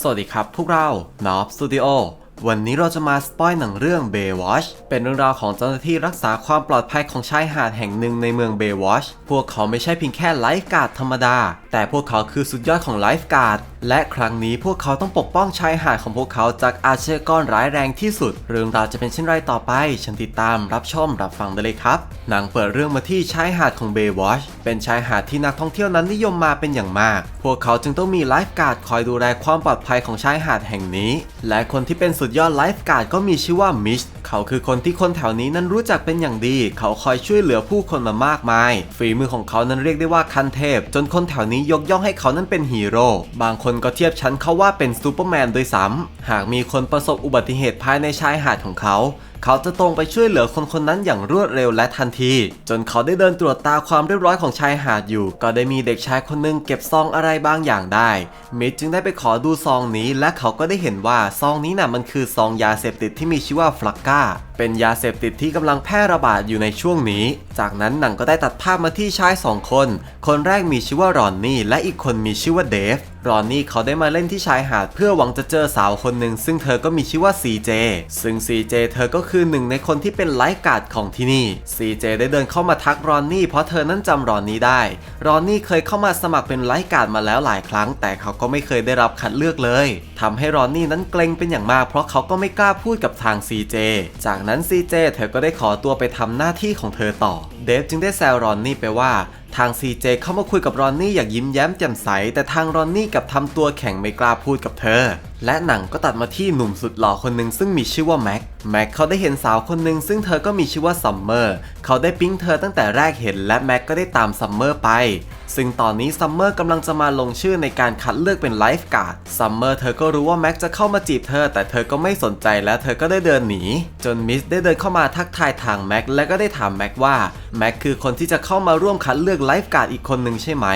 สวัสดีครับพวกเรา n o b Studio วันนี้เราจะมาสปอยหนังเรื่อง Baywatch เป็นเรื่องราวของเจ้าหน้าที่รักษาความปลอดภัยของชายหาดแห่งหนึ่งในเมือง Baywatch พวกเขาไม่ใช่เพียงแค่ไลฟ์การ์ดธรรมดา แต่พวกเขาคือสุดยอดของไลฟ์การ์ด และครั้งนี้พวกเขาต้องปกป้องชายหาดของพวกเขาจากอาชญากรร้ายแรงที่สุด เรื่องราวจะเป็นเช่นไรต่อไป ฉันติดตามรับชมรับฟังได้เลยครับหนังเปิดเรื่องมาที่ชายหาดของ Baywatch เป็นชายหาดที่นักท่องเที่ยวนั้นนิยมมาเป็นอย่างมาก พวกเขาจึงต้องมีไลฟ์การ์ดคอยดูแลความปลอดภัยของชายหาดแห่งนี้ และคนที่เป็นสุดยอดไลฟ์การ์ดก็มีชื่อว่ามิชเขาคือคนที่คนแถวนี้นั้นรู้จักเป็นอย่างดี เขาคอยช่วยเหลือผู้คนมามากมาย ฝีมือของเขานั้นเรียกได้ว่าคันเทพ จนคนแถวนี้ยกย่องให้เขานั้นเป็นฮีโร่บางคนก็เทียบชั้นเขาว่าเป็นซูเปอร์แมนด้วยซ้ำหากมีคนประสบอุบัติเหตุภายในชายหาดของเขา เขาจะตรงไปช่วยเหลือคนคนนั้นอย่างรวดเร็วและทันที จนเขาได้เดินตรวจตาความเรียบร้อยของชายหาดอยู่ ก็ได้มีเด็กชายคนหนึงเก็บซองอะไรบางอย่างได้มิดจึงได้ไปขอดูซองนี้ และเขาก็ได้เห็นว่าซองนี้น่ะมันคือซองยาเสพติดที่มีชื่อว่าฟลักกา เป็นยาเสพติดที่กำลังแพร่ระบาดอยู่ในช่วงนี้ จากนั้นหนังก็ได้ตัดภาพมาที่ชายสองคน คนแรกมีชื่อว่ารอนนี่ และอีกคนมีชื่อว่าเดฟ รอนนี่เขาได้มาเล่นที่ชายหาดเพื่อหวังจะเจอสาวคนหนึ่งซึ่งเธอก็มีชื่อว่า CJ ซึ่ง CJ เจเธอก็คือหนึ่งในคนที่เป็นไลฟ์การ์ดของที่นี่ CJ ได้เดินเข้ามาทักรอนนี่เพราะเธอนั้นจำรอนนี่ได้ รอนนี่เคยเข้ามาสมัครเป็นไลฟ์การ์ดมาแล้วหลายครั้ง แต่เขาก็ไม่เคยได้รับคัดเลือกเลยทำให้รอนนี่นั้นเกรงเป็นอย่างมาก เพราะเขาก็ไม่กล้าพูดกับทาง CJ จากนั้น CJ เจเธอก็ได้ขอตัวไปทำหน้าที่ของเธอต่อ เดฟจึงได้แซวรอนนี่ไปว่าทาง CJ เข้ามาคุยกับรอนนี่อย่างยิ้มแย้มแจ่มใส แต่ทางรอนนี่กลับทำตัวแข็งไม่กล้าพูดกับเธอ และหนังก็ตัดมาที่หนุ่มสุดหล่อคนหนึ่งซึ่งมีชื่อว่าแม็ก แม็กเขาได้เห็นสาวคนหนึ่งซึ่งเธอก็มีชื่อว่าซัมเมอร์ เขาได้ปิ๊งเธอตั้งแต่แรกเห็น และแม็กก็ได้ตามซัมเมอร์ไป ซึ่งตอนนี้ซัมเมอร์กำลังจะมาลงชื่อในการคัดเลือกเป็นไลฟ์การ์ด ซัมเมอร์เธอก็รู้ว่าแม็กจะเข้ามาจีบเธอ แต่เธอก็ไม่สนใจและเธอก็ได้เดินหนี จนมิสได้เดินเข้ามาทักทายทางแม็กและก็ได้ถามแม็กว่าแม็กคือคนที่จะเข้ามาร่วมคัดเลือกไลฟ์การ์ดอีกคนหนึ่งใช่ไหม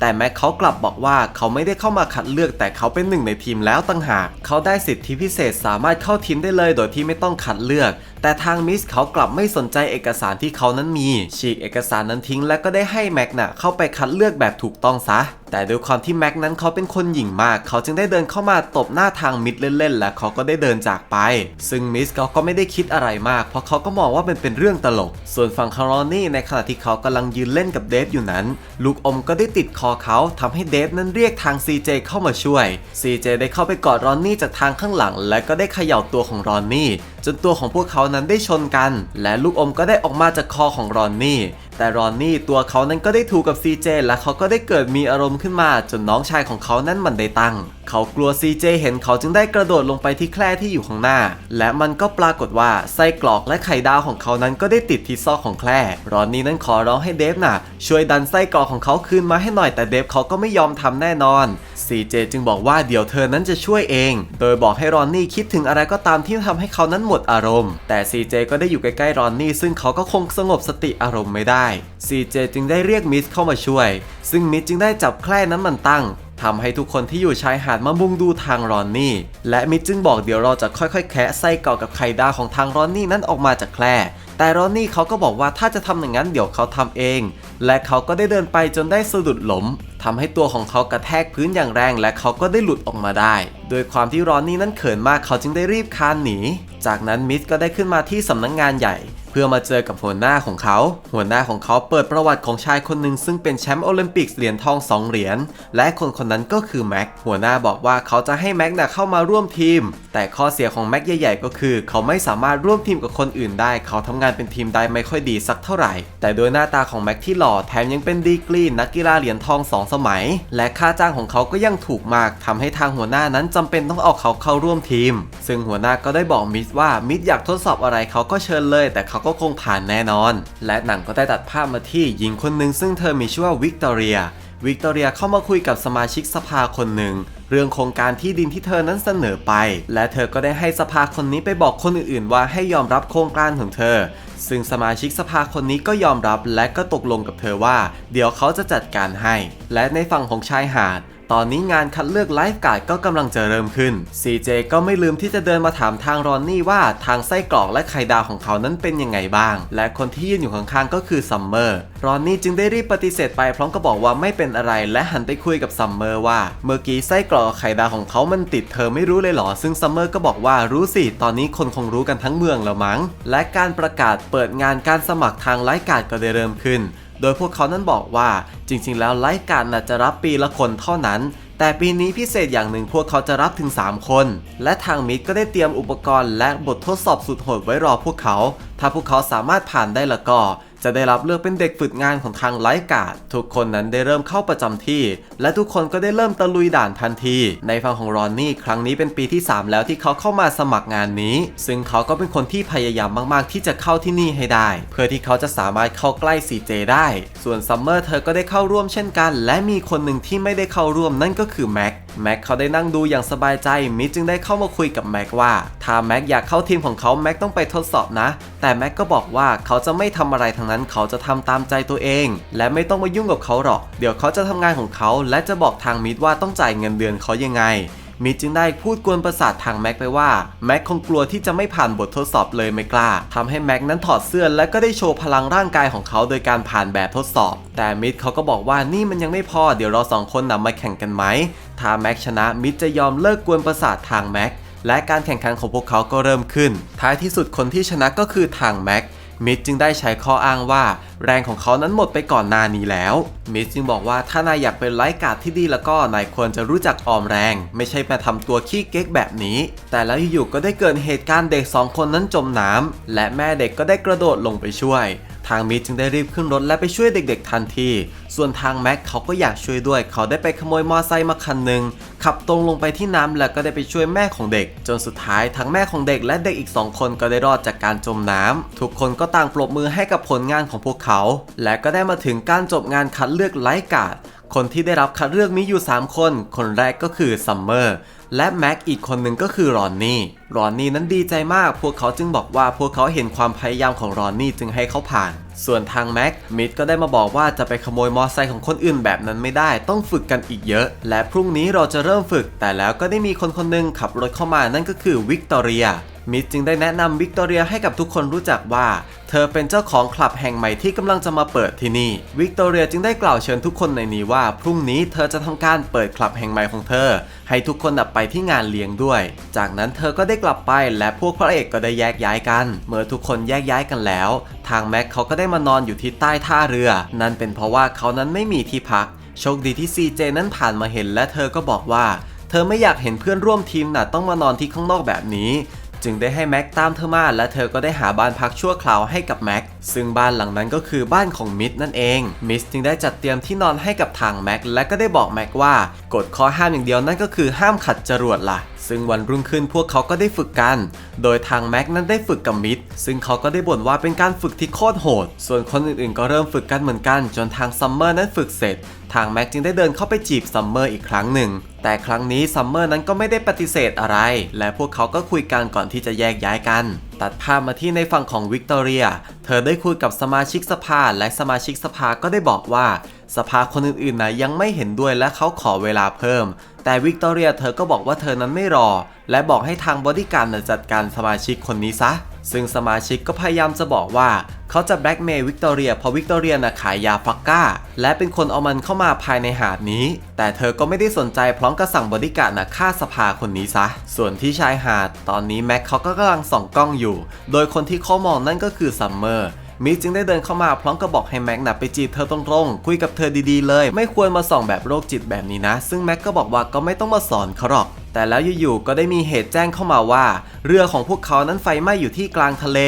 แต่แม็กเขากลับบอกว่าเขาไม่ได้เข้ามาคัดเลือกแต่เขาเป็นหนึ่งในทีมแล้วตั้งหาก เขาได้สิทธิพิเศษสามารถเข้าทีมได้เลยโดยที่ไม่ต้องคัดเลือก แต่ทางมิสเขากลับไม่สนใจเอกสารที่เขานั้นมีฉีกเอกสารนั้นทิ้ง และก็ได้ให้แม็กน่ะเข้าไปคัดเลือกแบบถูกต้องซะแต่ด้วยความที่แม็กนั้นเขาเป็นคนหยิ่งมาก เขาจึงได้เดินเข้ามาตบหน้าทางมิดเล่นๆ และเขาก็ได้เดินจากไป ซึ่งมิสเขาก็ไม่ได้คิดอะไรมาก เพราะเขาก็มองว่ามันเป็นเรื่องตลก ส่วนฝั่งคารอนนี่ในขณะที่เขากำลังยืนเล่นกับเดฟอยู่นั้น ลูกอมก็ได้ติดคอเขาทำให้เดฟนั้นเรียกทาง CJ เข้ามาช่วย CJ ได้เข้าไปกอดรอนนี่จากทางข้างหลัง และก็ได้เขย่าตัวของรอนนี่จนตัวของพวกเขานั้นได้ชนกัน และลูกอมก็ได้ออกมาจากคอของรอนนี่ แต่รอนนี่ตัวเขานั้นก็ได้ถูกกับ CJ และเขาก็ได้เกิดมีอารมณ์ขึ้นมาจนน้องชายของเขานั้นมันได้ตั้ง เขากลัว CJ เห็นเขาจึงได้กระโดดลงไปที่แคร่ที่อยู่ข้างหน้า และมันก็ปรากฏว่าไส้กรอกและไข่ดาวของเขานั้นก็ได้ติดที่ซอกของแคร่รอนนี่นั้นขอร้องให้เดฟน่ะ ช่วยดันไส้กรอกของเขาคืนมาให้หน่อยแต่เดฟเขาก็ไม่ยอมทำแน่นอน CJ จึงบอกว่าเดี๋ยวเธอนั้นจะช่วยเอง โดยบอกให้รอนนี่คิดถึงอะไรก็ตามที่ทำให้เขานั้นหมดอารมณ์ แต่ CJ ก็ได้อยู่ใกล้ๆรอนนี่ซึ่งเขาก็คงสงบสติอารมณ์ไม่ได้ CJ จึงได้เรียกมิสเข้ามาช่วย ซึ่งมิสจึงได้จับแคร่นั้นมันตั้งทำให้ทุกคนที่อยู่ชายหาดมามุงดูทางรอนนี่ และมิสจึงบอกเดี๋ยวเราจะค่อยๆ แคะไส้กรอกกับไข่ดาวของทางรอนนี่นั้นออกมาจากแคร่แต่รอนนี่เขาก็บอกว่าถ้าจะทำอย่างนั้นเดี๋ยวเขาทำเอง และเขาก็ได้เดินไปจนได้สะดุดหล้มทำให้ตัวของเขากระแทกพื้นอย่างแรง และเขาก็ได้หลุดออกมาได้ โดยความที่รอนนี่นั้นเขินมากเขาจึงได้รีบคานหนี จากนั้นมิสก็ได้ขึ้นมาที่สำนักงงานใหญ่ พื่อมาเจอกับหัวหน้าของเขา หัวหน้าของเขาเปิดประวัติของชายคนหนึ่งซึ่งเป็นแชมป์โอลิมปิกเหรียญทอง2เหรียญและคนคนนั้นก็คือแม็กหัวหน้าบอกว่าเขาจะให้แม็กน่ะเข้ามาร่วมทีม แต่ข้อเสียของแม็กใหญ่ ๆ ก็คือ เขาไม่สามารถร่วมทีมกับคนอื่นได้ เขาทำงานเป็นทีมได้ไม่ค่อยดีสักเท่าไหร่ แต่โดยหน้าตาของแม็กที่หล่อแถมยังเป็นดีกรีนักกีฬาเหรียญทอง2สมัย และค่าจ้างของเขาก็ยังถูกมากทำให้ทางหัวหน้านั้นจำเป็นต้องเอาเขาเข้าร่วมทีม ซึ่งหัวหน้าก็ได้บอกมิสว่ามิสอยากทดสอบอะไรเขาก็เชิญเลย แต่เขาก็คงผ่านแน่นอน และหนังก็ได้ตัดภาพมาที่หญิงคนหนึ่งซึ่งเธอมีชื่อว่าวิกตอเรีย วิกตอเรียเข้ามาคุยกับสมาชิกสภาคนหนึ่งเรื่องโครงการที่ดินที่เธอนั้นเสนอไป และเธอก็ได้ให้สภาคนนี้ไปบอกคนอื่นๆ ว่าให้ยอมรับโครงการของเธอ ซึ่งสมาชิกสภาคนนี้ก็ยอมรับและก็ตกลงกับเธอว่า เดี๋ยวเขาจะจัดการให้ และในฝั่งของชายหาด ตอนนี้งานคัดเลือกไลฟ์การ์ดก็กำลังจะเริ่มขึ้น CJ ก็ไม่ลืมที่จะเดินมาถามทางรอนนี่ว่าทางไส้กรอกและไข่ดาวของเขานั้นเป็นยังไงบ้าง และคนที่ยืนอยู่ข้างๆก็คือซัมเมอร์รอนนี่จึงได้รีบปฏิเสธไปพร้อมกับบอกว่าไม่เป็นอะไรและหันไปคุยกับซัมเมอร์ว่า เมื่อกี้ไส้กรอกไข่ดาวของเขามันติดเธอไม่รู้เลยเหรอ ซึ่งซัมเมอร์ก็บอกว่ารู้สิ ตอนนี้คนคงรู้กันทั้งเมืองแล้วมั้ง และการประกาศเปิดงานการสมัครทางไลฟ์การ์ดก็ได้เริ่มขึ้น โดยพวกเขานั้นบอกว่าจริงๆ แล้วไลฟ์การ์ดจะรับปีละคนเท่านั้น แต่ปีนี้พิเศษอย่างหนึ่งพวกเขาจะรับถึง 3 คน และทางมิดก็ได้เตรียมอุปกรณ์และบททดสอบสุดโหดไว้รอพวกเขา ถ้าพวกเขาสามารถผ่านได้ละก็ จะได้รับเลือกเป็นเด็กฝึกงานของทางไลฟ์การ์ดทุกคนนั้นได้เริ่มเข้าประจำที่ และทุกคนก็ได้เริ่มตะลุยด่านทันที ในฝั่งของรอนนี่ครั้งนี้เป็นปีที่ 3 แล้วที่เขาเข้ามาสมัครงานนี้ ซึ่งเขาก็เป็นคนที่พยายามมากๆ ที่จะเข้าที่นี่ให้ได้ เพื่อที่เขาจะสามารถเข้าใกล้ CJ ได้ ส่วนซัมเมอร์เธอก็ได้เข้าร่วมเช่นกัน และมีคนหนึ่งที่ไม่ได้เข้าร่วมนั่นก็คือแม็ก แม็กเขาได้นั่งดูอย่างสบายใจ มิดจึงได้เข้ามาคุยกับแม็กว่า ถ้าแม็กอยากเข้าทีมของเขาแม็กต้องไปทดสอบนะ แต่แม็กก็บอกว่าเขาจะไม่ทำอะไรทั้งนั้นเขาจะทำตามใจตัวเอง และไม่ต้องมายุ่งกับเขาหรอก เดี๋ยวเขาจะทำงานของเขา และจะบอกทางมิดว่าต้องจ่ายเงินเดือนเขายังไง มิดจึงได้พูดกวนประสาททางแม็กไปว่าแม็กคงกลัวที่จะไม่ผ่านบททดสอบเลยไม่กล้าทำให้แม็กนั้นถอดเสื้อและก็ได้โชว์พลังร่างกายของเขาโดยการผ่านแบบทดสอบ แต่มิดเขาก็บอกว่านี่มันยังไม่พอเดี๋ยวเราสองคนนำมาแข่งกันไหมถ้าแม็กชนะมิดจะยอมเลิกกวนประสาททางแม็กและการแข่งขันของพวกเขาก็เริ่มขึ้น ท้ายที่สุดคนที่ชนะก็คือทางแม็ก มิดจึงได้ใช้ข้ออ้างว่า แรงของเขานั้นหมดไปก่อนนานี้แล้ว มิดจึงบอกว่าถ้านายอยากเป็นไลฟ์การ์ดที่ดีแล้วก็นายควรจะรู้จักออมแรง ไม่ใช่มาทำตัวขี้เก๊กแบบนี้ แต่แล้วอยู่ๆก็ได้เกิดเหตุการณ์เด็กสองคนนั้นจมน้ำและแม่เด็กก็ได้กระโดดลงไปช่วย ทางมิดจึงได้รีบขึ้นรถและไปช่วยเด็ก ๆ ทันที ส่วนทางแม็กเขาก็อยากช่วยด้วย เขาได้ไปขโมยมอไซค์มาคันหนึ่งขับตรงลงไปที่น้ำแล้วก็ได้ไปช่วยแม่ของเด็ก จนสุดท้ายทั้งแม่ของเด็กและเด็กอีกสองคนก็ได้รอดจากการจมน้ำทุกคนก็ต่างปรบมือให้กับผลงานของพวกเขา และก็ได้มาถึงการจบงานคัดเลือกไลฟ์การ์ดคนที่ได้รับคัดเลือกมีอยู่ 3 คน คนแรกก็คือซัมเมอร์และแม็กอีกคนหนึ่งก็คือรอนนี่ รอนนี่นั้นดีใจมาก พวกเขาจึงบอกว่าพวกเขาเห็นความพยายามของรอนนี่จึงให้เขาผ่าน ส่วนทางแม็กมิดก็ได้มาบอกว่าจะไปขโมยมอไซค์ของคนอื่นแบบนั้นไม่ได้ ต้องฝึกกันอีกเยอะ และพรุ่งนี้เราจะเริ่มฝึก แต่แล้วก็ได้มีคนคนหนึงขับรถเข้ามานั่นก็คือวิกตอเรียมิดจึงได้แนะนำวิกตอเรียให้กับทุกคนรู้จักว่า เธอเป็นเจ้าของคลับแห่งใหม่ที่กำลังจะมาเปิดที่นี่ วิกตอเรียจึงได้กล่าวเชิญทุกคนในนี้ว่า พรุ่งนี้เธอจะทำการเปิดคลับแห่งใหม่ของเธอ ให้ทุกคนไปที่งานเลี้ยงด้วย จากนั้นเธอก็ได้กลับไปและพวกพระเอกก็ได้แยกย้ายกัน เมื่อทุกคนแยกย้ายกันแล้ว ทางแม็กเขาก็ได้มานอนอยู่ที่ใต้ท่าเรือ นั่นเป็นเพราะว่าเขานั้นไม่มีที่พัก โชคดีที่ซีเจนั้นผ่านมาเห็นและเธอก็บอกว่า เธอไม่อยากเห็นเพื่อนร่วมทีมน่ะต้องมานอนที่ข้างนอกแบบนี้ จึงได้ให้แม็กตามเธอมาและเธอก็ได้หาบ้านพักชั่วคราวให้กับแม็กซึ่งบ้านหลังนั้นก็คือบ้านของมิดนั่นเอง มิสจึงได้จัดเตรียมที่นอนให้กับทางแม็กและก็ได้บอกแม็กว่ากฎข้อห้ามอย่างเดียวนั่นก็คือห้ามขัดจรวดล่ะ ซึ่งวันรุ่งขึ้นพวกเขาก็ได้ฝึกกัน โดยทางแม็กนั้นได้ฝึกกับมิดซึ่งเขาก็ได้บ่นว่าเป็นการฝึกที่โคตรโหด ส่วนคนอื่นๆ ก็เริ่มฝึกกันเหมือนกัน จนทางซัมเมอร์นั้นฝึกเสร็จ ทางแม็กจึงได้เดินเข้าไปจีบซัมเมอร์อีกครั้งหนึ่ง แต่ครั้งนี้ซัมเมอร์นั้นก็ไม่ได้ปฏิเสธอะไร และพวกเขาก็คุยกันก่อนที่จะแยกย้ายกัน ตัดภาพมาที่ในฝั่งของวิกตอเรีย เธอได้คุยกับสมาชิกสภาและสมาชิกสภาก็ได้บอกว่า สภาคนอื่นๆนะยังไม่เห็นด้วยและเขาขอเวลาเพิ่ม แต่วิกตอเรียเธอก็บอกว่าเธอนั้นไม่รอ และบอกให้ทางบอดี้การ์ดจัดการสมาชิกคนนี้ซะ ซึ่งสมาชิกก็พยายามจะบอกว่า เขาจะแบล็กเมย์วิกตอเรียเพราะวิกตอเรียน่ะขายยาฟักก้า และเป็นคนเอามันเข้ามาภายในหาดนี้ แต่เธอก็ไม่ได้สนใจพร้อมกับสั่งบอดี้การ์ดน่ะฆ่าสภาคนนี้ซะ ส่วนที่ชายหาด ตอนนี้แม็กเขาก็กำลังส่องกล้องอยู่ โดยคนที่เขามองนั่นก็คือซัมเมอร์ มิกจึงได้เดินเข้ามาพร้อมกับบอกให้แม็กนะไปจีบเธอตรงๆคุยกับเธอดีๆเลย ไม่ควรมาส่องแบบโรคจิตแบบนี้นะ ซึ่งแม็กก็บอกว่าก็ไม่ต้องมาสอนเขาหรอกแต่แล้วอยู่ๆก็ได้มีเหตุแจ้งเข้ามาว่า เรือของพวกเขานั้นไฟไหม้อยู่ที่กลางทะเล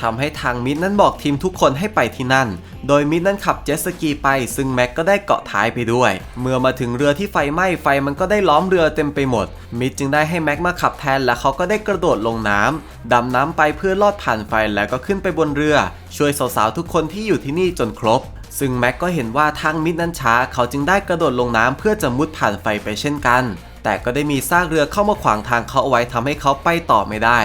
ทำให้ทางมิดนั้นบอกทีมทุกคนให้ไปที่นั่น โดยมิดนั้นขับเจ็ตสกีไป ซึ่งแม็กก็ได้เกาะท้ายไปด้วย เมื่อมาถึงเรือที่ไฟไหม้ไฟมันก็ได้ล้อมเรือเต็มไปหมด มิดจึงได้ให้แม็กมาขับแทนและเขาก็ได้กระโดดลงน้ำดำน้ำไปเพื่อลอดผ่านไฟแล้วก็ขึ้นไปบนเรือ ช่วยสาวๆทุกคนที่อยู่ที่นี่จนครบซึ่งแม็กก็เห็นว่าทางมิดนั้นช้า เขาจึงได้กระโดดลงน้ำเพื่อจะมุดผ่านไฟไปเช่นกัน แต่ก็ได้มีซากเรือเข้ามาขวางทางเขาเอาไว้ทำให้เขาไปต่อไม่ได้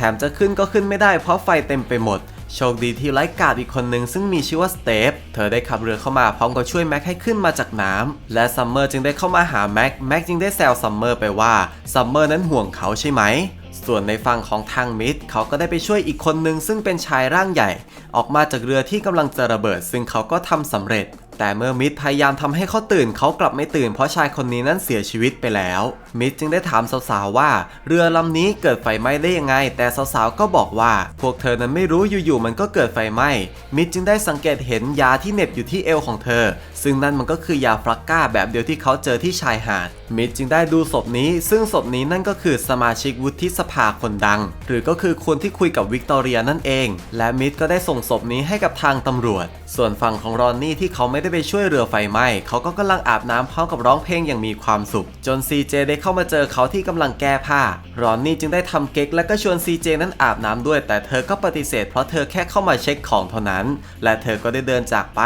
ถมจะขึ้นก็ขึ้นไม่ได้เพราะไฟเต็มไปหมด โชคดีที่ไลฟ์การ์ดอีกคนหนึ่งซึ่งมีชื่อว่าสเตฟ เธอได้ขับเรือเข้ามาพร้อมกับช่วยแม็กให้ขึ้นมาจากน้ำและซัมเมอร์จึงได้เข้ามาหาแม็ก แม็กจึงได้แซวซัมเมอร์ไปว่าซัมเมอร์นั้นห่วงเขาใช่ไหม ส่วนในฝั่งของทางมิดเขาก็ได้ไปช่วยอีกคนหนึ่งซึ่งเป็นชายร่างใหญ่ ออกมาจากเรือที่กำลังจะระเบิด ซึ่งเขาก็ทำสำเร็จ แต่เมื่อมิดพยายามทำให้เขาตื่น เขากลับไม่ตื่น เพราะชายคนนี้นั้นเสียชีวิตไปแล้วมิดจึงได้ถามสาวๆว่า เรือลำนี้เกิดไฟไหม้ได้ยังไง แต่สาวๆก็บอกว่า พวกเธอนั้นไม่รู้อยู่ๆมันก็เกิดไฟไหม้มิดจึงได้สังเกตเห็นยาที่เหน็บอยู่ที่เอวของเธอ ซึ่งนั่นมันก็คือยาฟลักก้าแบบเดียวที่เขาเจอที่ชายหาดมิดจึงได้ดูศพนี้ ซึ่งศพนี้นั่นก็คือสมาชิกวุฒิสภาคนดัง หรือก็คือคนที่คุยกับวิกตอเรียนั่นเอง และมิดก็ได้ส่งศพนี้ให้กับทางตำรวจ ส่วนฝั่งของรอนนี่ที่เขาไม่ได้ไปช่วยเรือไฟไหม้เขาก็กำลังอาบน้ำพร้อมกับร้องเพลงอย่างมีความสุข จนซีเจได้เข้ามาเจอเขาที่กำลังแก้ผ้า รอนนี่จึงได้ทำเก๊กและก็ชวนซีเจนั้นอาบน้ำด้วย แต่เธอก็ปฏิเสธเพราะเธอแค่เข้ามาเช็คของเท่านั้น และเธอก็ได้เดินจากไป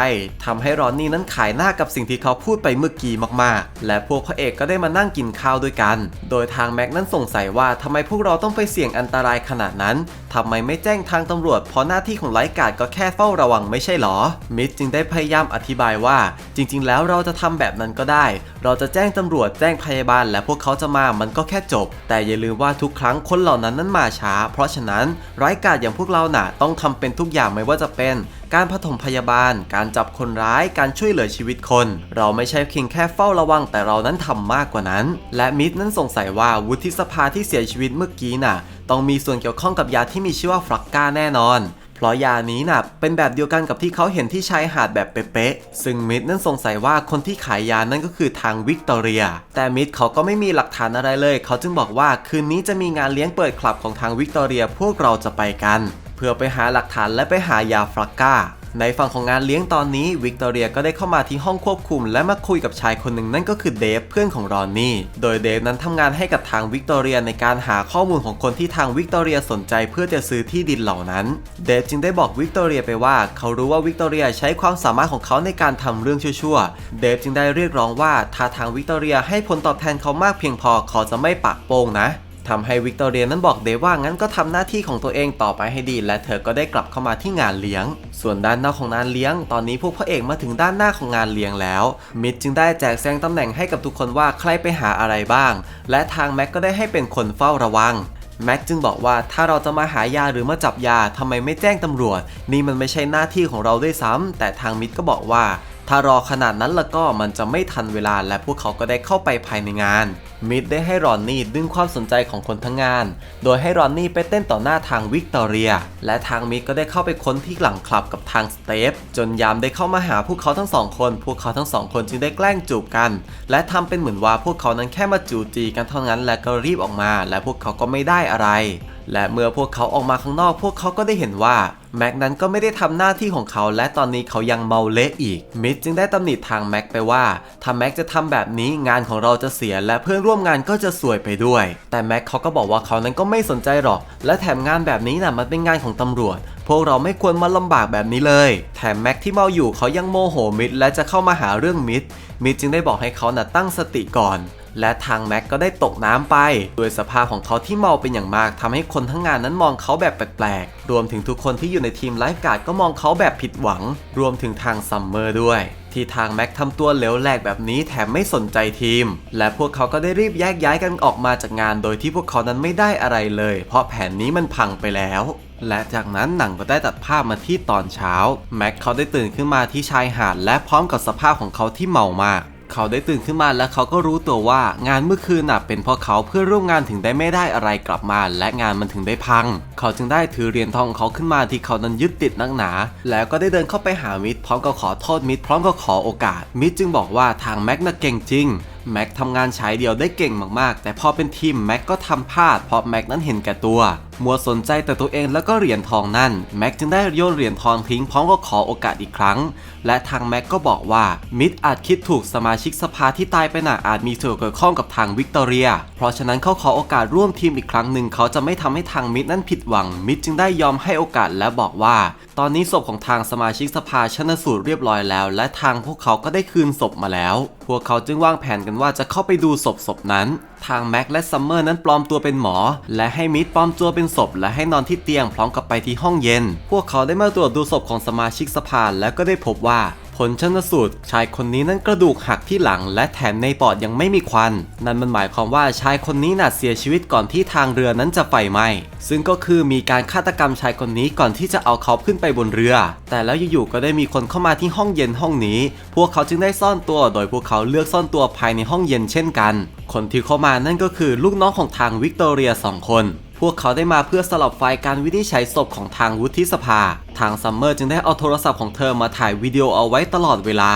ทำให้รอนนี่นั้นขายหน้ากับสิ่งที่เขาพูดไปเมื่อกี้มากๆ และพวกพระเอกก็ได้มานั่งกินข้าวด้วยกัน โดยทางแม็กนั้นสงสัยว่าทำไมพวกเราต้องไปเสี่ยงอันตรายขนาดนั้นทำไมไม่แจ้งทางตำรวจ เพราะหน้าที่ของไลฟ์การ์ดก็แค่เฝ้าระวังไม่ใช่หรอ มิดจึงได้พยายามอธิบายว่า จริง ๆ แล้วเราจะทำแบบนั้นก็ได้ เราจะแจ้งตำรวจแจ้งพยาบาลและพวกเขาจะมามันก็แค่จบ แต่อย่าลืมว่าทุกครั้งคนเหล่านั้นนั้นมาช้า เพราะฉะนั้นไร้การ์ดอย่างพวกเราน่ะต้องทำเป็นทุกอย่างไม่ว่าจะเป็นการผถมพยาบาล การจับคนร้าย การช่วยเหลือชีวิตคน เราไม่ใช่เพียงแค่เฝ้าระวังแต่เรานั้นทำมากกว่านั้น และมิดนั้นสงสัยว่าวุฒิสภาที่เสียชีวิตเมื่อกี้น่ะ ต้องมีส่วนเกี่ยวข้องกับยาที่มีชื่อว่าฟลักกาแน่นอน เพราะยานี้น่ะเป็นแบบเดียวกันกับที่เขาเห็นที่ชายหาดแบบเป๊ะๆ ซึ่งมิดนั้นสงสัยว่าคนที่ขายยานั่นก็คือทางวิกตอเรีย แต่มิดเขาก็ไม่มีหลักฐานอะไรเลย เขาจึงบอกว่าคืนนี้จะมีงานเลี้ยงเปิดคลับของทางวิกตอเรีย พวกเราจะไปกัน เพื่อไปหาหลักฐานและไปหายาฟลักกา ในฝั่งของงานเลี้ยงตอนนี้วิกตอเรียก็ได้เข้ามาที่ห้องควบคุม และมาคุยกับชายคนหนึ่งนั่นก็คือเดฟเพื่อนของรอนนี่ โดยเดฟนั้นทำงานให้กับทางวิกตอเรียในการหาข้อมูลของคนที่ทางวิกตอเรียสนใจเพื่อจะซื้อที่ดินเหล่านั้นเดฟจึงได้บอกวิกตอเรียไปว่าเขารู้ว่าวิกตอเรียใช้ความสามารถของเขาในการทำเรื่องชั่วๆ เดฟจึงได้เรียกร้องว่าถ้าทางวิกตอเรียให้ผลตอบแทนเขามากเพียงพอเขาจะไม่ปากโป้งนะ ทำให้วิกตอเรียนั้นบอกเดว่างั้นก็ทำหน้าที่ของตัวเองต่อไปให้ดี และเธอก็ได้กลับเข้ามาที่งานเลี้ยง ส่วนด้านนอกของงานเลี้ยง ตอนนี้พวกพระเอกมาถึงด้านหน้าของงานเลี้ยงแล้ว มิดจึงได้แจกแจงตำแหน่งให้กับทุกคนว่าใครไปหาอะไรบ้าง และทางแม็กก็ได้ให้เป็นคนเฝ้าระวังแม็กจึงบอกว่าถ้าเราจะมาหายาหรือมาจับยาทำไมไม่แจ้งตำรวจ นี่มันไม่ใช่หน้าที่ของเราด้วยซ้ำแต่ทางมิดก็บอกว่า ถ้ารอขนาดนั้นแล้วก็มันจะไม่ทันเวลาและพวกเขาก็ได้เข้าไปภายในงาน มิดได้ให้รอนนี่ดึงความสนใจของคนทั้งงาน โดยให้รอนนี่ไปเต้นต่อหน้าทางวิกตอเรีย และทางมิดก็ได้เข้าไปค้นที่หลังคลับกับทางสเตฟจนยามได้เข้ามาหาพวกเขาทั้งสองคน พวกเขาทั้งสองคนจึงได้แกล้งจูบกัน และทำเป็นเหมือนว่าพวกเขานั้นแค่มาจูจีกันเท่านั้นและก็รีบออกมา และพวกเขาก็ไม่ได้อะไร และเมื่อพวกเขาออกมาข้างนอก พวกเขาก็ได้เห็นว่าแม็กนั้นก็ไม่ได้ทำหน้าที่ของเขา และตอนนี้เขายังเมาเละอีก มิดจึงได้ตำหนิทางแม็กไปว่าถ้าแม็กจะทำแบบนี้งานของเราจะเสียและเพื่อนร่วมงานก็จะสวยไปด้วย แต่แม็กเขาก็บอกว่าเขานั้นก็ไม่สนใจหรอก และแถมงานแบบนี้น่ะมันเป็นงานของตำรวจ พวกเราไม่ควรมาลำบากแบบนี้เลย แถมแม็กที่เมาอยู่เขายังโมโหมิดและจะเข้ามาหาเรื่องมิดมิดจึงได้บอกให้เขาน่ะตั้งสติก่อนและทางแม็กก็ได้ตกน้ำไป โดยสภาพของเขาที่เมาเป็นอย่างมากทำให้คนทั้งงานนั้นมองเขาแบบแปลกๆ รวมถึงทุกคนที่อยู่ในทีมไลฟ์การ์ดก็มองเขาแบบผิดหวัง รวมถึงทางซัมเมอร์ด้วย ที่ทางแม็กทำตัวเหลวแหลกแบบนี้แถมไม่สนใจทีม และพวกเขาก็ได้รีบแยกย้ายกันออกมาจากงานโดยที่พวกเขานั้นไม่ได้อะไรเลย เพราะแผนนี้มันพังไปแล้วและจากนั้นหนังก็ได้ตัดภาพมาที่ตอนเช้า แม็กเขาได้ตื่นขึ้นมาที่ชายหาดและพร้อมกับสภาพของเขาที่เมามาก เขาได้ตื่นขึ้นมาและเขาก็รู้ตัวว่างานเมื่อคืนน่ะเป็นเพราะเขาเพื่อนร่วมงานถึงได้ไม่ได้อะไรกลับมา และงานมันถึงได้พัง เขาจึงได้ถือเหรียญทองของเขาขึ้นมาที่เขานั้นยึดติดนักหนา แล้วก็ได้เดินเข้าไปหามิดพร้อมกับขอโทษมิดพร้อมกับขอโอกาส มิดจึงบอกว่าทางแม็กน่ะเก่งจริง แม็กทำงานฉายเดียวได้เก่งมากๆ แต่พอเป็นทีมแม็กก็ทำพลาดเพราะแม็กนั้นเห็นแก่ตัว มัวสนใจแต่ตัวเองแล้วก็เหรียญทองนั่นแม็กจึงได้โยนเหรียญทองทิ้งพร้อมกับขอโอกาสอีกครั้ง และทางแม็กก็บอกว่ามิดอาจคิดถูกสมาชิกสภาที่ตายไปหน่ะอาจมีส่วนเกี่ยวข้องกับทางวิกตอเรีย เพราะฉะนั้นเขาขอโอกาสร่วมทีมอีกครั้งหนึ่งเขาจะไม่ทำให้ทางมิดนั้นผิดหวังมิดจึงได้ยอมให้โอกาสและบอกว่า ตอนนี้ศพของทางสมาชิกสภาชนสูตรเรียบร้อยแล้ว และทางพวกเขาก็ได้คืนศพมาแล้ว พวกเขาจึงวางแผนกันว่าจะเข้าไปดูศพศพนั้น ทางแม็กและซัมเมอร์นั้นปลอมตัวเป็นหมอ และให้มิดปลอมตัวเป็นศพ และให้นอนที่เตียงพร้อมกับไปที่ห้องเย็น พวกเขาได้มาตรวจดูศพของสมาชิกสภาแล้วก็ได้พบว่า ผลชนสูตรชายคนนี้นั้นกระดูกหักที่หลัง และแถมในปอดยังไม่มีควัน นั่นมันหมายความว่าชายคนนี้น่าเสียชีวิตก่อนที่ทางเรือนั้นจะไฟไหม้ซึ่งก็คือมีการฆาตกรรมชายคนนี้ก่อนที่จะเอาเขาขึ้นไปบนเรือ แต่แล้วอยู่ๆก็ได้มีคนเข้ามาที่ห้องเย็นห้องนี้ พวกเขาจึงได้ซ่อนตัว โดยพวกเขาเลือกซ่อนตัวภายในห้องเย็นเช่นกัน คนที่เข้ามานั่นก็คือลูกน้องของทางวิกตอเรียสองคน พวกเขาได้มาเพื่อสลับไฟล์การวินิจฉัยศพของทางวุฒิสภา ทางซัมเมอร์จึงได้เอาโทรศัพท์ของเธอมาถ่ายวิดีโอเอาไว้ตลอดเวลา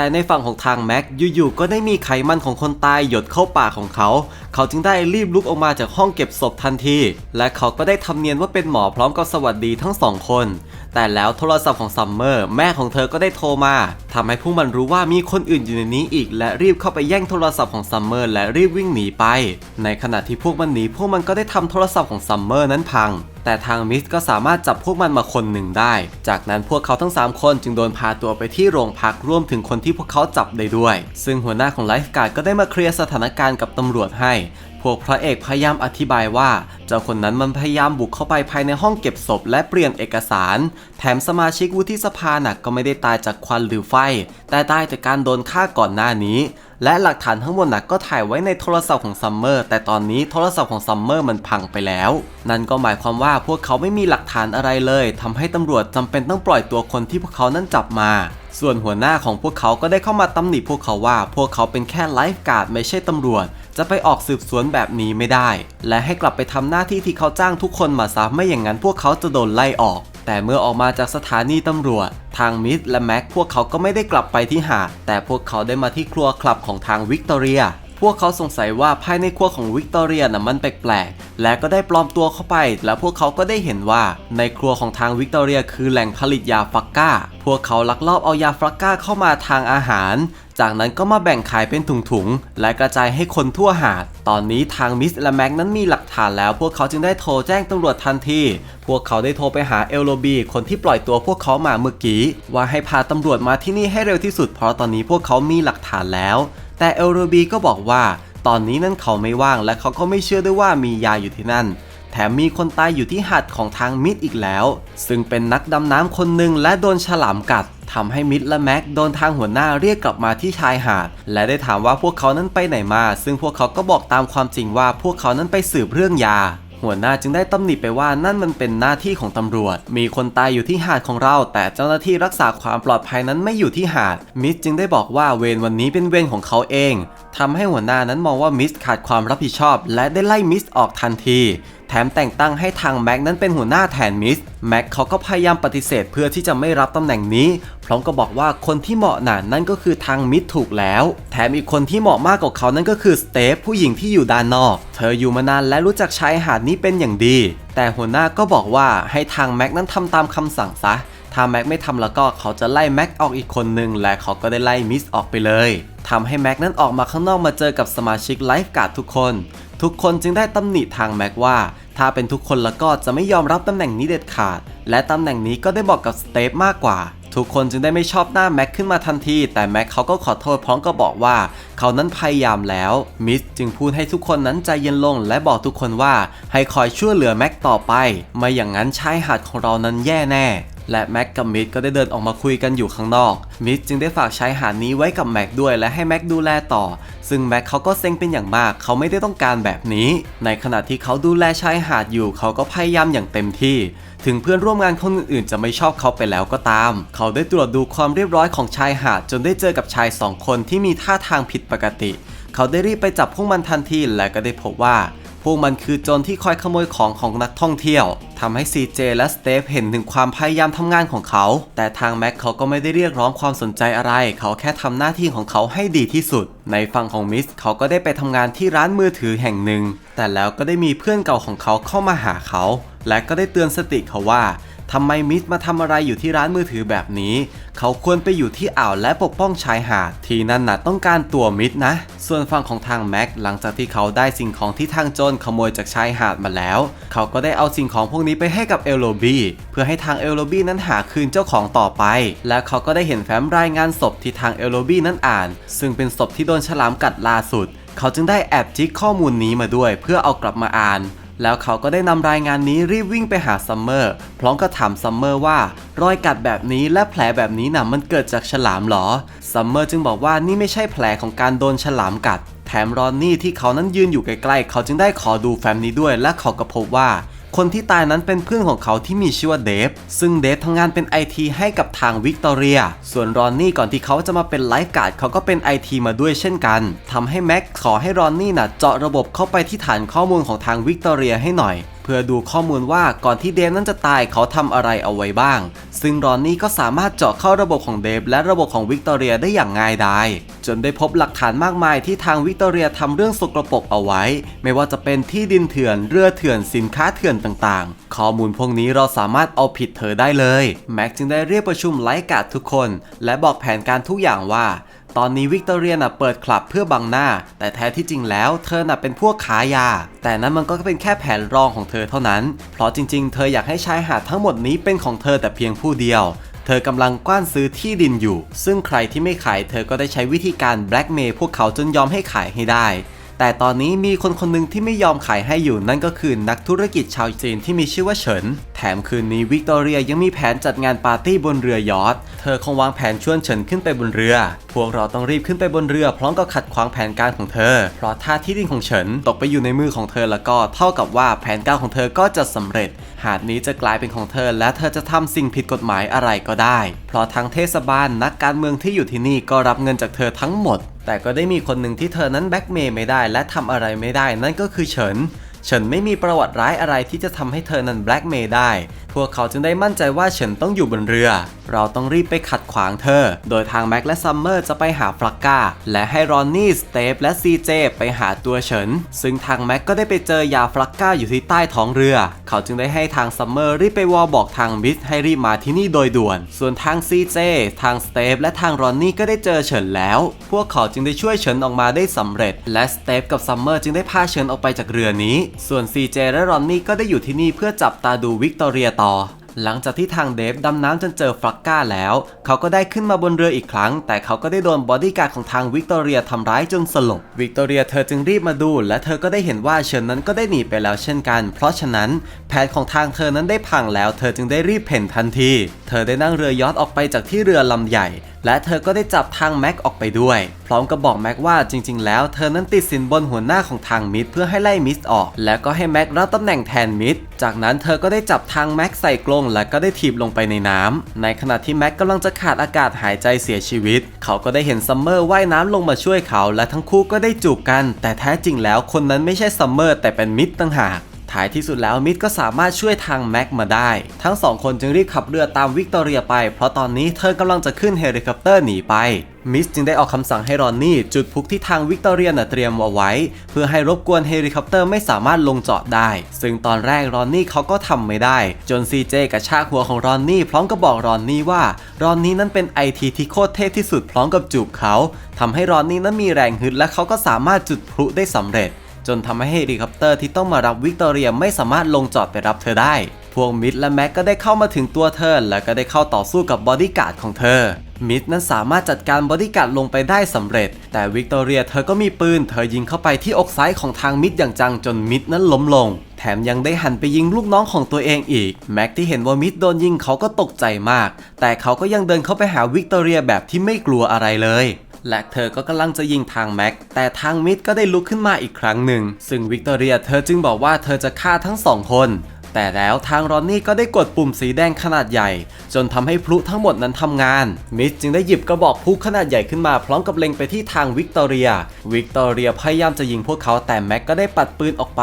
แต่ในฝั่งของทางแม็กอยู่ๆก็ได้มีไขมันของคนตายหยดเข้าปากของเขา เขาจึงได้รีบลุกออกมาจากห้องเก็บศพทันที และเขาก็ได้ทำเนียนว่าเป็นหมอพร้อมกับสวัสดีทั้งสองคน แต่แล้วโทรศัพท์ของซัมเมอร์แม่ของเธอก็ได้โทรมาทำให้พวกมันรู้ว่ามีคนอื่นอยู่ในนี้อีก และรีบเข้าไปแย่งโทรศัพท์ของซัมเมอร์และรีบวิ่งหนีไป ในขณะที่พวกมันหนีพวกมันก็ได้ทำโทรศัพท์ของซัมเมอร์นั้นพังแต่ทางมิสก็สามารถจับพวกมันมาคนหนึ่งได้ จากนั้นพวกเขาทั้ง 3 คนจึงโดนพาตัวไปที่โรงพักร่วมถึงคนที่พวกเขาจับได้ด้วย ซึ่งหัวหน้าของไลฟ์การ์ดก็ได้มาเคลียร์สถานการณ์กับตำรวจให้ พวกพระเอกพยายามอธิบายว่าเจ้าคนนั้นมันพยายามบุกเข้าไปภายในห้องเก็บศพและเปลี่ยนเอกสาร แถมสมาชิกวุฒิสภาหน่ะก็ไม่ได้ตายจากควันหรือไฟ แต่ตายจากการโดนฆ่าก่อนหน้านี้ และหลักฐานทั้งหมดหน่ะก็ถ่ายไว้ในโทรศัพท์ของซัมเมอร์แต่ตอนนี้โทรศัพท์ของซัมเมอร์มันพังไปแล้ว นั่นก็หมายความว่าพวกเขาไม่มีหลักฐานอะไรเลยทำให้ตำรวจจำเป็นต้องปล่อยตัวคนที่พวกเขานั้นจับมา ส่วนหัวหน้าของพวกเขาก็ได้เข้ามาตำหนิพวกเขาว่า พวกเขาเป็นแค่ไลฟ์การ์ดไม่ใช่ตำรวจ จะไปออกสืบสวนแบบนี้ไม่ได้ และให้กลับไปทำหน้าที่ที่เขาจ้างทุกคนมาซะไม่อย่างนั้นพวกเขาจะโดนไล่ออก แต่เมื่อออกมาจากสถานีตำรวจ ทางมิสและแม็กพวกเขาก็ไม่ได้กลับไปที่หาดแต่พวกเขาได้มาที่ครัวคลับของทางวิกตอเรีย พวกเขาสงสัยว่าภายในครัวของวิกตอเรียน่ะมันแปลกๆ และก็ได้ปลอมตัวเข้าไป แล้วพวกเขาก็ได้เห็นว่า ในครัวของทางวิกตอเรียคือแหล่งผลิตยาฟักก้า พวกเขาลักลอบเอายาฟักก้าเข้ามาทางอาหาร จากนั้นก็มาแบ่งขายเป็นถุงๆ และกระจายให้คนทั่วหาด ตอนนี้ทางมิสและแม็กนั้นมีหลักฐานแล้ว พวกเขาจึงได้โทรแจ้งตำรวจทันที พวกเขาได้โทรไปหาเอลโลบีคนที่ปล่อยตัวพวกเขามาเมื่อกี้ ว่าให้พาตำรวจมาที่นี่ให้เร็วที่สุด เพราะตอนนี้พวกเขามีหลักฐานแล้ว แต่เอลโรบีก็บอกว่า ตอนนี้นั่นเขาไม่ว่างและเขาก็ไม่เชื่อด้วยว่ามียาอยู่ที่นั่น แถมมีคนตายอยู่ที่หัดของทางมิดอีกแล้ว ซึ่งเป็นนักดำน้ำคนหนึ่งและโดนฉลามกัดทำให้มิดและแม็กโดนทางหัวหน้าเรียกกลับมาที่ชายหาด และได้ถามว่าพวกเขานั้นไปไหนมา ซึ่งพวกเขาก็บอกตามความจริงว่าพวกเขานั้นไปสืบเรื่องยา หัวหน้าจึงได้ตำหนิไปว่านั่นมันเป็นหน้าที่ของตำรวจ มีคนตายอยู่ที่หาดของเรา แต่เจ้าหน้าที่รักษาความปลอดภัยนั้นไม่อยู่ที่หาด มิสจึงได้บอกว่าเวรวันนี้เป็นเวรของเขาเองทำให้หัวหน้านั้นมองว่ามิสขาดความรับผิดชอบ และได้ไล่มิสออกทันที แถมแต่งตั้งให้ทางแม็กนั้นเป็นหัวหน้าแทนมิสแม็กเขาก็พยายามปฏิเสธเพื่อที่จะไม่รับตำแหน่งนี้ พร้อมกับอกว่าคนที่เหมาะน่ะนั่นก็คือทางมิสถูกแล้ว แถมอีกคนที่เหมาะมากกว่าเขานั่นก็คือสเตฟผู้หญิงที่อยู่ด้านนอก เธออยู่มานานและรู้จักชายหาดนี้เป็นอย่างดี แต่หัวหน้าก็บอกว่าให้ทางแม็กนั้นทำตามคำสั่งซะถ้าแม็กไม่ทำแล้วก็เขาจะไล่แม็กออกอีกคนหนึ่งและเขาก็ได้ไล่มิสออกไปเลยทำให้แม็กนั้นออกมาข้างนอกมาเจอกับสมาชิกไลฟ์การ์ดทุกคน ทุกคนจึงได้ตำหนิทางแม็กว่า ถ้าเป็นทุกคนแล้วก็จะไม่ยอมรับตำแหน่งนี้เด็ดขาด และตำแหน่งนี้ก็ได้บอกกับสเตฟมากกว่า ทุกคนจึงได้ไม่ชอบหน้าแม็กขึ้นมาทันที แต่แม็กเขาก็ขอโทษพร้อมกับบอกว่า เขานั้นพยายามแล้ว มิสจึงพูดให้ทุกคนนั้นใจเย็นลง และบอกทุกคนว่าให้คอยช่วยเหลือแม็กต่อไป ไม่อย่างนั้นชายหาดของเรานั้นแย่แน่ และแม็กกับมิดก็ได้เดินออกมาคุยกันอยู่ข้างนอก มิดจึงได้ฝากชายหาดนี้ไว้กับแม็กด้วยและให้แม็กดูแลต่อ ซึ่งแม็กเขาก็เซ็งเป็นอย่างมาก เขาไม่ได้ต้องการแบบนี้ ในขณะที่เขาดูแลชายหาดอยู่ เขาก็พยายามอย่างเต็มที่ ถึงเพื่อนร่วมงานคนอื่นๆ จะไม่ชอบเขาไปแล้วก็ตาม เขาได้ตรวจดูความเรียบร้อยของชายหาดจนได้เจอกับชายสองคนที่มีท่าทางผิดปกติ เขาได้รีบไปจับพวกมันทันทีและก็ได้พบว่า พวกมันคือโจรที่คอยขโมยของของนักท่องเที่ยวทำให้ CJ และสเตฟเห็นถึงความพยายามทำงานของเขา แต่ทางแม็กเขาก็ไม่ได้เรียกร้องความสนใจอะไร เขาแค่ทำหน้าที่ของเขาให้ดีที่สุด ในฝั่งของมิสเขาก็ได้ไปทำงานที่ร้านมือถือแห่งหนึ่ง แต่แล้วก็ได้มีเพื่อนเก่าของเขาเข้ามาหาเขา และก็ได้เตือนสติเขาว่า ทำไมมิสมาทำอะไรอยู่ที่ร้านมือถือแบบนี้ เขาควรไปอยู่ที่อ่าวและปกป้องชายหาด ที่นั่นน่ะต้องการตัวมิสนะ ส่วนฝั่งของทางแม็กหลังจากที่เขาได้สิ่งของที่ทางโจรขโมยจากชายหาดมาแล้ว เขาก็ได้เอาสิ่งของพวกนี้ไปให้กับเอลโลบี้เพื่อให้ทางเอลโลบี้นั้นหาคืนเจ้าของต่อไป และเขาก็ได้เห็นแฟ้มรายงานศพที่ทางเอลโลบี้นั้นอ่าน ซึ่งเป็นศพที่โดนฉลามกัดล่าสุด เขาจึงได้แอบจิกข้อมูลนี้มาด้วย เพื่อเอากลับมาอ่าน แล้วเขาก็ได้นำรายงานนี้รีบวิ่งไปหาซัมเมอร์พร้อมกับถามซัมเมอร์ว่ารอยกัดแบบนี้และแผลแบบนี้น่ะมันเกิดจากฉลามเหรอซัมเมอร์จึงบอกว่านี่ไม่ใช่แผลของการโดนฉลามกัด แถมรอนนี่ที่เขานั้นยืนอยู่ใกล้ๆเขาจึงได้ขอดูแฟ้มนี้ด้วยและเขาก็พบว่า คนที่ตายนั้นเป็นเพื่อนของเขาที่มีชื่อว่าเดฟ ซึ่งเดฟทำงานเป็นไอทีให้กับทางวิกตอเรีย ส่วนรอนนี่ก่อนที่เขาจะมาเป็นไลฟ์การ์ดเขาก็เป็นไอทีมาด้วยเช่นกันทำให้แม็กขอให้รอนนี่น่ะเจาะระบบเข้าไปที่ฐานข้อมูลของทางวิกตอเรียให้หน่อย พื่อดูข้อมูลว่าก่อนที่เดฟนั้นจะตายเขาทำอะไรเอาไว้บ้าง ซึ่งรอนนี่ก็สามารถเจาะเข้าระบบของเดฟและระบบของวิกตอเรียได้อย่างง่ายดายจนได้พบหลักฐานมากมายที่ทางวิกตอเรียทำเรื่องสกรปรกเอาไว้ ไม่ว่าจะเป็นที่ดินเถื่อนเรือเถื่อนสินค้าเถื่อนต่างๆ ข้อมูลพวกนี้เราสามารถเอาผิดเธอได้เลยแม็กจึงได้เรียกประชุมไลฟ์การ์ดทุกคน และบอกแผนการทุกอย่างว่า ตอนนี้วิกตอเรียน่ะเปิดคลับเพื่อบังหน้า แต่แท้ที่จริงแล้วเธอน่ะเป็นพวกขายา แต่นั้นมันก็เป็นแค่แผนรองของเธอเท่านั้น เพราะจริงๆ เธออยากให้ชายหาดทั้งหมดนี้เป็นของเธอแต่เพียงผู้เดียวเธอกำลังกว้านซื้อที่ดินอยู่ ซึ่งใครที่ไม่ขายเธอก็ได้ใช้วิธีการแบล็กเมย์พวกเขาจนยอมให้ขายให้ได้ แต่ตอนนี้มีคนคนหนึ่งที่ไม่ยอมขายให้อยู่นั่นก็คือนักธุรกิจชาวจีนที่มีชื่อว่าเฉิน แถมคืนนี้วิกตอเรียยังมีแผนจัดงานปาร์ตี้บนเรือยอทเธอคงวางแผนชวนเฉินขึ้นไปบนเรือ พวกเราต้องรีบขึ้นไปบนเรือ พร้อมกับขัดขวางแผนการของเธอ เพราะถ้าที่ดินของเฉินตกไปอยู่ในมือของเธอแล้วก็เท่ากับว่าแผนการของเธอก็จะสำเร็จ หาดนี้จะกลายเป็นของเธอ และเธอจะทำสิ่งผิดกฎหมายอะไรก็ได้ เพราะทั้งเทศบาลนักการเมืองที่อยู่ที่นี่ก็รับเงินจากเธอทั้งหมด แต่ก็ได้มีคนหนึ่งที่เธอนั้นแบ็กเมย์ไม่ได้และทำอะไรไม่ได้นั่นก็คือเฉิน เฉินไม่มีประวัติร้ายอะไรที่จะทำให้เธอนั้นแบล็กเมย์ได้ พวกเขาจึงได้มั่นใจว่าเฉินต้องอยู่บนเรือ เราต้องรีบไปขัดขวางเธอ โดยทางแม็กและซัมเมอร์จะไปหาฟลักกาและให้รอนนี่สเตฟและซีเจไปหาตัวเฉิน ซึ่งทางแม็กก็ได้ไปเจอยาฟลักกาอยู่ที่ใต้ท้องเรือ เขาจึงได้ให้ทางซัมเมอร์รีบไปวอลบอกทางมิสให้รีบมาที่นี่โดยด่วน ส่วนทางซีเจทางสเตฟและทางรอนนี่ก็ได้เจอเฉินแล้ว พวกเขาจึงได้ช่วยเฉินออกมาได้สำเร็จ และสเตฟกับซัมเมอร์จึงได้พาเฉินออกไปจากเรือนี้ส่วนซีเจและรอนนี่ก็ได้อยู่ที่นี่เพื่อจับตาดูวิกตอเรียต่อ หลังจากที่ทางเดฟดำน้ำจนเจอฟลักก้าแล้ว เขาก็ได้ขึ้นมาบนเรืออีกครั้ง แต่เขาก็ได้โดนบอดี้การ์ดของทางวิกตอเรียทำร้ายจนสลบ วิกตอเรียเธอจึงรีบมาดู และเธอก็ได้เห็นว่าเฉินนั้นก็ได้หนีไปแล้วเช่นกัน เพราะฉะนั้นแผนของทางเธอนั้นได้พังแล้ว เธอจึงได้รีบเพ่นทันที เธอได้นั่งเรือยอทออกไปจากที่เรือลำใหญ่ และเธอก็ได้จับทางแม็กออกไปด้วย พร้อมกับบอกแม็กว่าจริง ๆ แล้วเธอนั้นติดสินบนหัวหน้าของทางมิดเพื่อให้ไล่มิสออก แล้วก็ให้แม็กรับตำแหน่งแทนมิดจากนั้นเธอก็ได้จับทางแม็กใส่กรงและก็ได้ถีบลงไปในน้ำในขณะที่แม็กกำลังจะขาดอากาศหายใจเสียชีวิต เขาก็ได้เห็นซัมเมอร์ว่ายน้ำลงมาช่วยเขา และทั้งคู่ก็ได้จูบกัน แต่แท้จริงแล้วคนนั้นไม่ใช่ซัมเมอร์แต่เป็นมิดต่างหาก ท้ายที่สุดแล้วมิดก็สามารถช่วยทางแม็กมาได้ ทั้งสองคนจึงรีบขับเรือตามวิกตอเรียไป เพราะตอนนี้เธอกำลังจะขึ้นเฮลิคอปเตอร์หนีไปมิสจึงได้ออกคำสั่งให้รอนนี่ จุดพลุที่ทางวิกตอเรียนเตรียมเอาไว้ เพื่อให้รบกวนเฮลิคอปเตอร์ไม่สามารถลงจอดได้ ซึ่งตอนแรกรอนนี่เขาก็ทำไม่ได้ จนซีเจกระชากหัวของรอนนี่ พร้อมกับบอกรอนนี่ว่ารอนนี่นั้นเป็นไอทีที่โคตรเทพที่สุดพร้อมกับจูบเขาทำให้รอนนี่นั้นมีแรงฮึดและเขาก็สามารถจุดพลุได้สำเร็จ จนทำให้เฮลิคอปเตอร์ที่ต้องมารับวิกตอเรียไม่สามารถลงจอดไปรับเธอได้ พวกมิดและแม็กก็ได้เข้ามาถึงตัวเธอ และก็ได้เข้าต่อสู้กับบอดี้การ์ดของเธอ มิดนั้นสามารถจัดการบอดี้การ์ดลงไปได้สำเร็จ แต่วิกตอเรียเธอก็มีปืน เธอยิงเข้าไปที่อกซ้ายของทางมิดอย่างจังจนมิดนั้นล้มลง แถมยังได้หันไปยิงลูกน้องของตัวเองอีก แม็กที่เห็นว่ามิดโดนยิงเขาก็ตกใจมาก แต่เขาก็ยังเดินเข้าไปหาวิกตอเรียแบบที่ไม่กลัวอะไรเลย และเธอก็กำลังจะยิงทางแม็ก แต่ทางมิดก็ได้ลุกขึ้นมาอีกครั้งหนึ่ง ซึ่งวิกตอเรียเธอจึงบอกว่าเธอจะฆ่าทั้งสองคน แต่แล้วทางรอนนี่ก็ได้กดปุ่มสีแดงขนาดใหญ่ จนทำให้พลุทั้งหมดนั้นทำงาน มิสจึงได้หยิบกระบอกพลุขนาดใหญ่ขึ้นมา พร้อมกับเล็งไปที่ทางวิกตอเรีย วิกตอเรียพยายามจะยิงพวกเขาแต่แม็กก็ได้ปัดปืนออกไป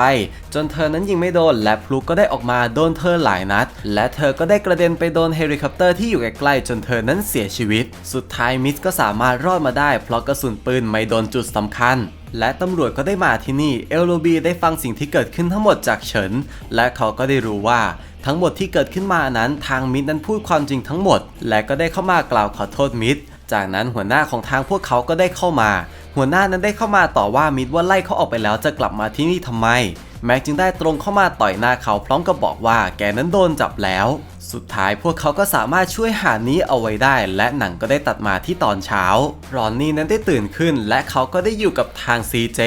จนเธอนั้นยิงไม่โดน และพลุก็ได้ออกมาโดนเธอหลายนัด และเธอก็ได้กระเด็นไปโดนเฮลิคอปเตอร์ที่อยู่ใกล้ๆจนเธอนั้นเสียชีวิต สุดท้ายมิสก็สามารถรอดมาได้ เพราะกระสุนปืนไม่โดนจุดสำคัญ และตำรวจก็ได้มาที่นี่ เอลโลบีได้ฟังสิ่งที่เกิดขึ้นทั้งหมดจากเฉิน และเขาก็ได้รู้ว่าทั้งหมดที่เกิดขึ้นมานั้นทางมิดนั้นพูดความจริงทั้งหมด และก็ได้เข้ามากล่าวขอโทษมิดจากนั้นหัวหน้าของทางพวกเขาก็ได้เข้ามา หัวหน้านั้นได้เข้ามาต่อว่ามิดว่าไล่เขาออกไปแล้วจะกลับมาที่นี่ทำไม แม็กจึงได้ตรงเข้ามาต่อยหน้าเขาพร้อมกับบอกว่าแกนั้นโดนจับแล้ว สุดท้ายพวกเขาก็สามารถช่วยหานี้เอาไว้ได้ และหนังก็ได้ตัดมาที่ตอนเช้ารอนนี่นั้นได้ตื่นขึ้น และเขาก็ได้อยู่กับทาง CJ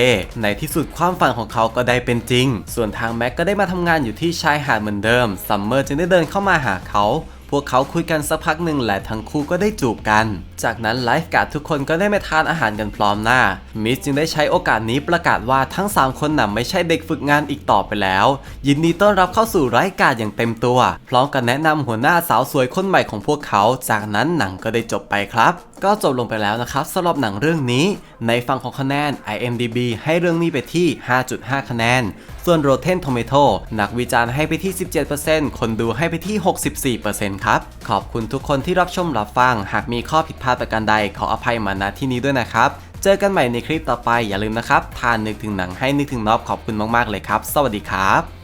ในที่สุดความฝันของเขาก็ได้เป็นจริง ส่วนทางแม็กก็ได้มาทำงานอยู่ที่ชายหาดเหมือนเดิมซัมเมอร์จึงได้เดินเข้ามาหาเขา พวกเขาคุยกันสักพักหนึ่งและทั้งคู่ก็ได้จูบกัน จากนั้นไลฟ์การ์ดทุกคนก็ได้มาทานอาหารกันพร้อมหน้า มิสจึงได้ใช้โอกาสนี้ประกาศว่าทั้ง 3 คนน่ะไม่ใช่เด็กฝึกงานอีกต่อไปแล้ว ยินดีต้อนรับเข้าสู่ไลฟ์การ์ดอย่างเต็มตัว พร้อมกับแนะนำหัวหน้าสาวสวยคนใหม่ของพวกเขา จากนั้นหนังก็ได้จบไปครับ ก็จบลงไปแล้วนะครับสำหรับหนังเรื่องนี้ ในฝั่งของคะแนน IMDB ให้เรื่องนี้ไปที่ 5.5 คะแนน ส่วน Rotten Tomato นักวิจารณ์ให้ไปที่ 17%คนดูให้ไปที่ 64%ครับ ขอบคุณทุกคนที่รับชมรับฟัง หากมีข้อผิดพลาดประการใดขออภัยมาณที่นี้ด้วยนะครับ เจอกันใหม่ในคลิปต่อไปอย่าลืมนะครับทานนึกถึงหนังให้นึกถึงน็อบขอบคุณมากๆเลยครับ สวัสดีครับ